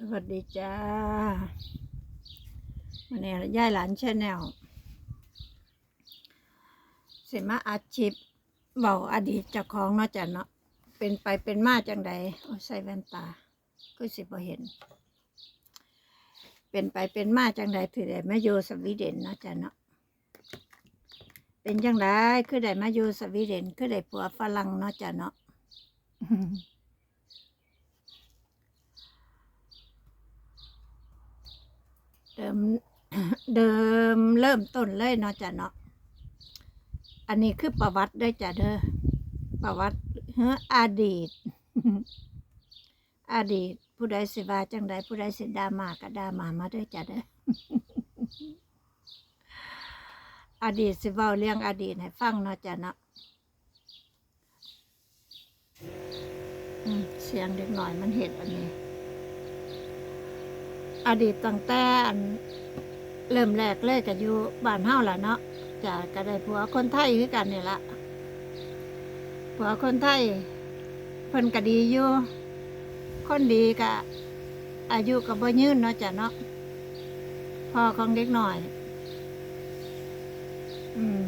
สวัสดีจ้าวันนี้ย่ายหลานชาแนลสิมาอาชีพเบาอดีตเจ้าของเนาะจ้ะเนาะเป็นไปเป็นมาจังใดโอ้ใส่แว่นตา ก็สิบ่เห็น เป็นไปเป็นมาจังใดถือได้มาอยู่สวีเดนเนาะจ้ะเนาะเป็นจังไดคือได้มาอยู่สวีเดนคือได้ผัวฝรั่งเนาะจ้ะเนาะ เดิมเดิมเริ่มต้นเลยเนาะจ้ะเนาะอันนี้คือประวัติเด้วยจ้ะเด้อประวัติเฮ้ออดีต อดีต ผู้ใดสิว่าจังใดผู้ใดสิดามาก็ดามามาเด้วยจ้ะเด้ออดีตสิเว้าเรื่องอดีตให้ฟังเนาะจ้ะเนาะเสียงเด็กหน่อยมันเห็ดอันนี้ อดีตตั้งแต่เริ่มแรกเลยก็อยู่บ้านเฮาล่ะเนาะจะก็ได้ผัวคนไทยคือกันนี่ละผัวคนไทยเพิ่นก็ดีอยู่คนดีก็อายุก็บ่ยืนเนาะจ้ะเนาะพ่อของเด็กหน่อย อืม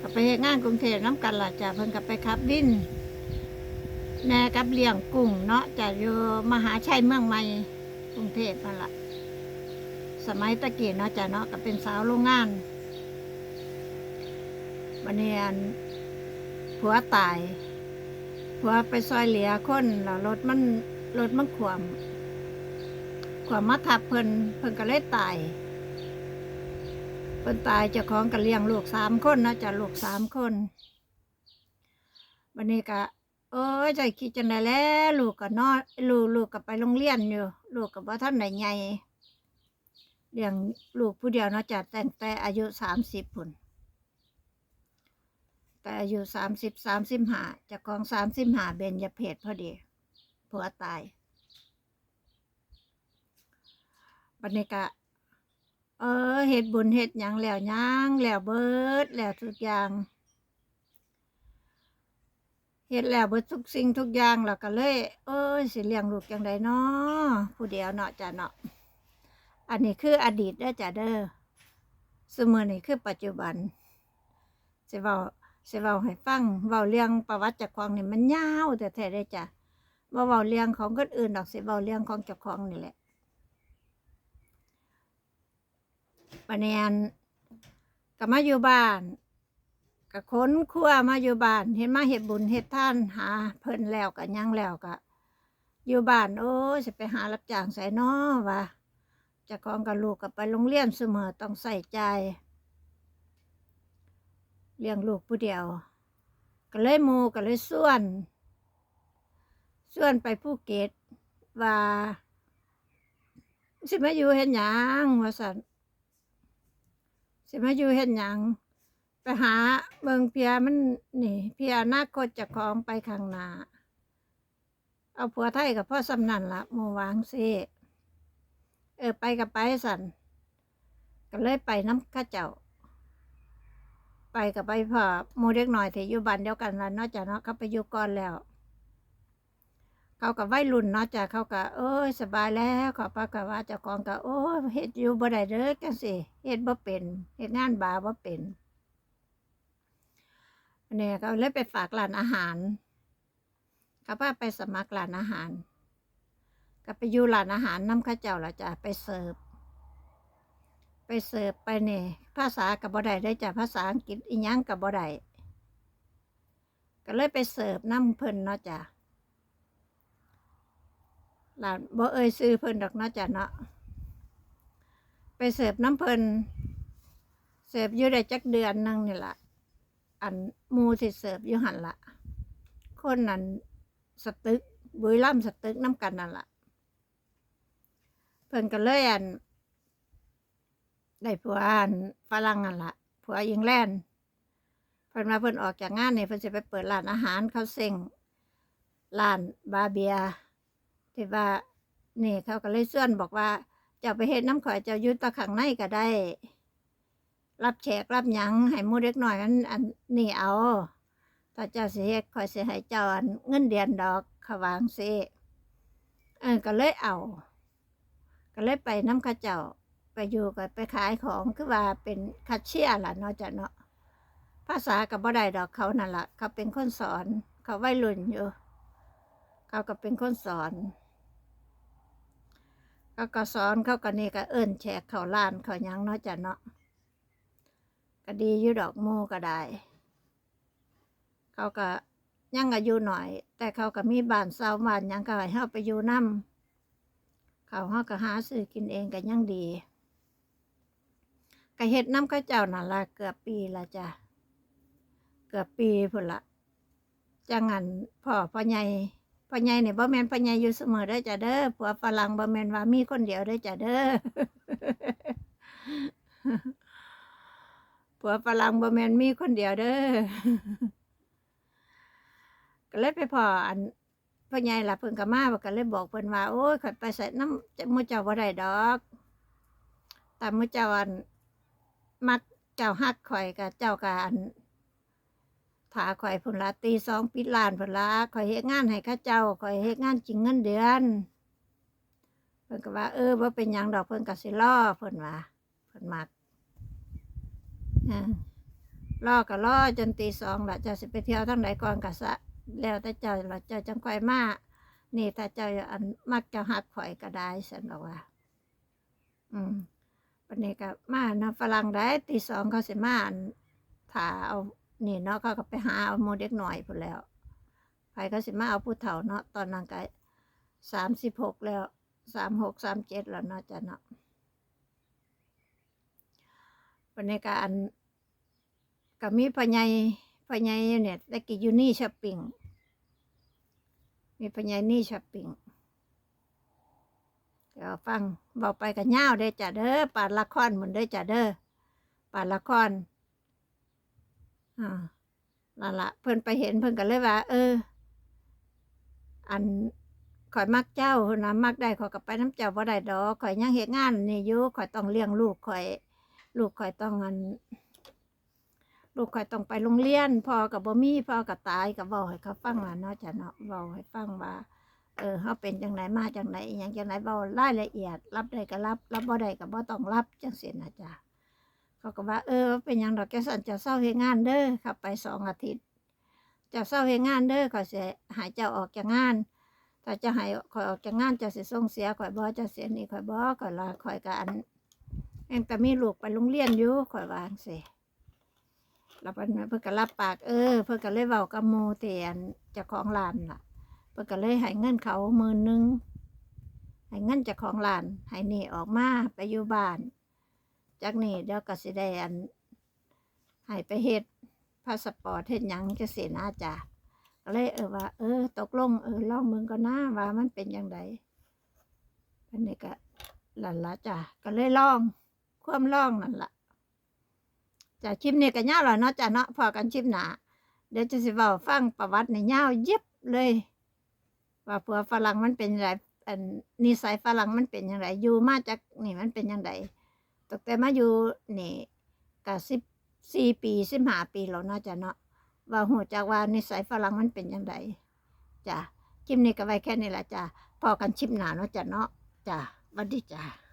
ก็ไปเฮ็ดงานกรุงเทพน้ำกันล่ะจ้ะเพิ่นก็ไปขับวินแหน่กับเลี้ยงกุ้งเนาะจะอยู่มหาชัยเมืองใหม่ กรุงเทพนั่นแหละสมัยตะกี้เนาะจ้ะเนาะก็เป็นสาวโรงงานวันนี้อันผัวตายผัวไปซอยเหลียคนแล้วรถมันรถมันขวามขวามมาทับเพิ่นเพิ่นก็เลยตายเพิ่นตายเจ้าของก็เลี้ยงลูกสามคนเนาะจ้ะลูกสามคนวันนี้ก็ โอ้ยใจคิดจังไดแล้วลูกก็นอนลูกลูกก็ไปโรงเรียนอยู่ ลูกก็บ่ทันได้ใหญ่เลี้ยงลูกผู้เดียวเนาะจ้ะแต่งแต่อายุสามสิบพุ่นแต่อายุสามสิบสามสิบห้าจะกองสามสิบห้าเบญจเพศพอดีผัวตายบัดนี้ก็เออเฮ็ดบุญเฮ็ดหยังแล้วยังแล้วเบิดแล้วทุกอย่าง เฮ็ดแล้วเบิดทุกสิ่งทุกอย่างแล้วก็เลย เอ้ยสิเลี้ยงลูกจังไดเนาะผู้เดียวเนาะจ้ะเนาะอันนี้คืออดีตเด้อจ้ะเด้อสมือนี้คือปัจจุบันสิเว้าสิเว้าให้ฟังเว้าเรื่องประวัติจ้าของนี่มันยาวแต่แท้ๆเด้จ้ะบ่เว้าเรื่องของคนอื่นดอกสิเว้าเรื่องของเจ้าของนี่แหละปานนี้อันก็มาอยู่บ้าน ก็ค้นครัวมาอยู่บ้าน เห็นมาเฮ็ดบุญเฮ็ดท่านหา เพิ่นแล้วก็ยังแล้วก็อยู่บ้านโอ้ยสิไปหารับจ้างใส่น้อวะจะกองกับลูกก็ไปโรงเรียนเสมอต้องใส่ใจเลี้ยงลูกผู้เดียว ก็เลยหมูก็เลยส่วน ส่วนไปภูเก็ตว่า สิมาอยู่เฮ็ดหยังว่าซั่นสิมาอยู่เฮ็ดหยัง ไปหาเบิงเพียมันนี่ เพียอนาคตจะของไปข้างหน้าเอาผัวไทยกับพ่อสำนันละหมูวางเซเออไปกับไปสันก็เลยไปน้ำข้าเจ้า ไปกับไปพ่อหมูเด็กหน่อยที่อยู่บ้านเดียวกันล้วเนอกจากเนาะเขาไปอยู่ก่อนแล้ว เขากับวัยรุ่นนาะจ้ะเขาก็เอ้ยสบายแล้วขอปากว่าเจ้าของก็โอ้ยเฮ็ดอยู่บ่ได้เด้อจังสิเฮ็ดบ่เป็นเฮ็ดงานบาบ่เป็น อันนี้ก็เลยไปฝากร้านอาหารเขาพาไปสมัครร้านอาหาร ก็ไปอยู่ร้านอาหารน้ำข้าเจ้าละจ้ะไปเสิร์ฟไปเสิร์ฟไปเนี่ยภาษากับบ่ได้ได้จ้ะภาษาอังกฤษอีหยังกับบ่ได้ก็เลยไปเสิร์ฟน้ำเพิ่นเนาะจ้ะร้านบ่เอ่ยซื้อเพิ่นดอกเนาะจ้ะเนาะไปเสิร์ฟน้ำเพิ่นเสิร์ฟอยู่ได้จักเดือนหนึงนี่ล่ะ อันมูที่เสิร์ฟอยู่หันละคนนั้นสตึกบุยล่ำสตึกน้ำกันนั่นละเพิ่นก็เลยอันได้ผัวอันฝรั่งนั่นละผัวอิงแลนเพิ่นมาเพิ่นออกจากงานเนี่ยเพิ่นจะไปเปิดร้านอาหารเขาเซ็งร้านบาเบียที่ว่านี่เขาก็เลยส่วนบอกว่าเจ้าไปเฮ็ดน้ำข่อยเจ้ายุตะขังในก็ได้ รับแขกรับหยังให้หมูเด็กหน่อยมันอันนี่เอาถ้าเจ้าสิเฮ็ดคอยสิให้เจ้าอันเงินเดือนดอกเขาวาจั่งสิเออก็เลยเอา ก็เลยไปน้ำเข้าเจ้าไปอยู่ก็ไปขายของคือว่าเป็นคัชเชียร์ล่ะเนาะจ้ะเนาะภาษากับบ่ได้ดอกเขานั่นล่ะเขาเป็นคนสอน เขาวัยรุ่นอยู่ เขาก็เป็นคนสอนเขาก็สอนเขาก็นี่ก็เอิ้นแขกเขาล้านเขายังเนาะจ้ะเนาะ ก็ดีอยู่ดอกหมูก็ได้ เขาก็ยังอายุหน่อย แต่เขาก็มีบ้านเซาบ้านยังก็ให้เฮาไปอยู่นํเขาเฮาก็หาซื้อกินเองก็ยังดีก็เฮ็ดน้ำข้าเจ้านั่นละเกือบปีละจ้ะเกือบปีพุ่นละจังงันพ่อพ่อใหญ่พ่อใหญ่เนี่ยบ่แม่นพ่อใหญ่อยู่เสมอเด้จ้ะเด้อผัวฝรั่งบ่แม่นว่ามีคนเดียวเด้จ้ะเด้อ ผัวฝรั่งบ่แม่นมีคนเดียวเด้อก็เลยไปพออันพ่อใหญ่ล่ะเพิ่นก็มาก็เลยบอกเพิ่นว่า โอ้ยข่อยไปใส่น้ำจะมื้อเจ้าบ่ได้ดอกแต่มื้อเจ้าอันมักเจ้าฮักข่อยกับเจ้าก็อันถาข่อยพุ่นละตีสองปิดร้านพุ่นละข่อยเฮ็ดงานให้ข้าเจ้าข่อยเฮ็ดงานจริงเงินเดือนเพิ่นก็ว่า เออบ่เป็นหยังดอกเพิ่นก็สิรอเพิ่นว่าเพิ่นมัก อ่ารอก็รอจนตีสองละเจ้าสิไปเที่ยวทางไหนก่อนก็สะแล้วแต่เจ้าละเจ้าจังค่อยมานี่ถ้าเจ้าอันมักเจะหักข่อยก็ได้สันบอกว่า อืมวันนี้ก็มานะฝรั่งได้ตีสองเขาสิมาถ่าเอานี่เนาะเขาก็ไปหาเอาโมเด็กหน่อยพูนแล้วไปก็สิมาเอาผู้เฒ่าเนาะตอนนั้นก็สามสิบหกแล้วสามหกสามเจ็ดแล้วเนาะจ้ะเนาะวันนี้ก็อัน ก็มีพ่อใหญ่พ่อใหญ่เนี่ยตะกี้อยู่นี่ช้อปปิ้งมีพ่อใหญ่นี่ช้อปปิ้งเดี๋ยวฟังบอกไปกันยาเด้จ้ะเด้อปาดละครเหมือนเด้จ้ะเด้อปาดละครอ่านั่นละเพิ่นไปเห็นเพิ่นก็เลยว่า เออ อันข่อยมักเจ้านะมักได้ข่อยก็ไปน้ำเจ้าบ่ได้ดอกข่อยยังเฮ็ดงานนี่อยู่ข่อยต้องเลี้ยงลูกข่อย ลูกข่อยต้องอัน ลูกข่อยต้องไปโรงเรียนพ่อกับบ่มีพ่อกับตายก็เว้าให้เขาฟังล่ะเนาะจ้ะเนาะเว้าให้ฟังว่าเออเฮาเป็นจังไดมาจังไดอิหยังจังไดเว้ารายละเอียด รับได้ก็รับ รับบ่ได้ก็บ่ต้องรับจังซี่นะจ้ะเขาก็ว่า เออ เป็นหยังดอกแกสันจะเศร้าเฮงานเด้อขับไปสองอาทิตย์จะเศร้าเฮงานเด้อข่อยสิใหายเจ้าออกจากงานถ้าจะหายข่อยออกจากงานจะเสิส่งเสียข่อยบ่จะเสียนี่ข่อยบ่ข่อยละข่อยก็อันเองแต่มีลูกไปโรงเรียนอยู่ข่อยวาจั่งสิ แล้วเพิ่นเพิ่นก็รับปากเออเพิ่นก็เลยเว้ากับหมู่ที่อันเจ้าของร้านล่ะเพิ่นก็เลยให้เงินเขาหมื่นหนึงให้เงินเจ้าของร้านให้หนี่ออกมาไปอยู่บ้าน จากนี้เดี๋ยวก็สิได้อันให้ไปเฮ็ดพาสปอร์ตเฮ็ดหยังจะเสียนะจ้ะก็เลยเออว่า เออ ตกลงเออลองมึงก็นะว่ามันเป็นยังไงอันนี้ก็หลันละจ้ะก็เลยลองความลองนั่นละ จะชิมนี่ก็ยาวแล้วเนาะจ้ะเนาะพอกันชิมหนาเดี๋ยวจะสิเว้าฟังประวัติในยาวเย็บเลย ว่าผัวฝรั่งมันเป็นไรอันนิสัยฝรั่งมันเป็นยังไงอยู่มาจากนี่มันเป็นยังไงตั้งแต่มาอยู่นี่ก็สิบสี่ปีสิบห้าปีแล้วเนาะจ้ะเนาะว่าหูจากว่านิสัยฝรั่งมันเป็นยังไงจ้ะคลิปนี้ก็ไว้แค่นี้แหละจ้ะพอกันชิมหนาเนาะจ้ะเนาะจ้ะสวัสดีจ้ะ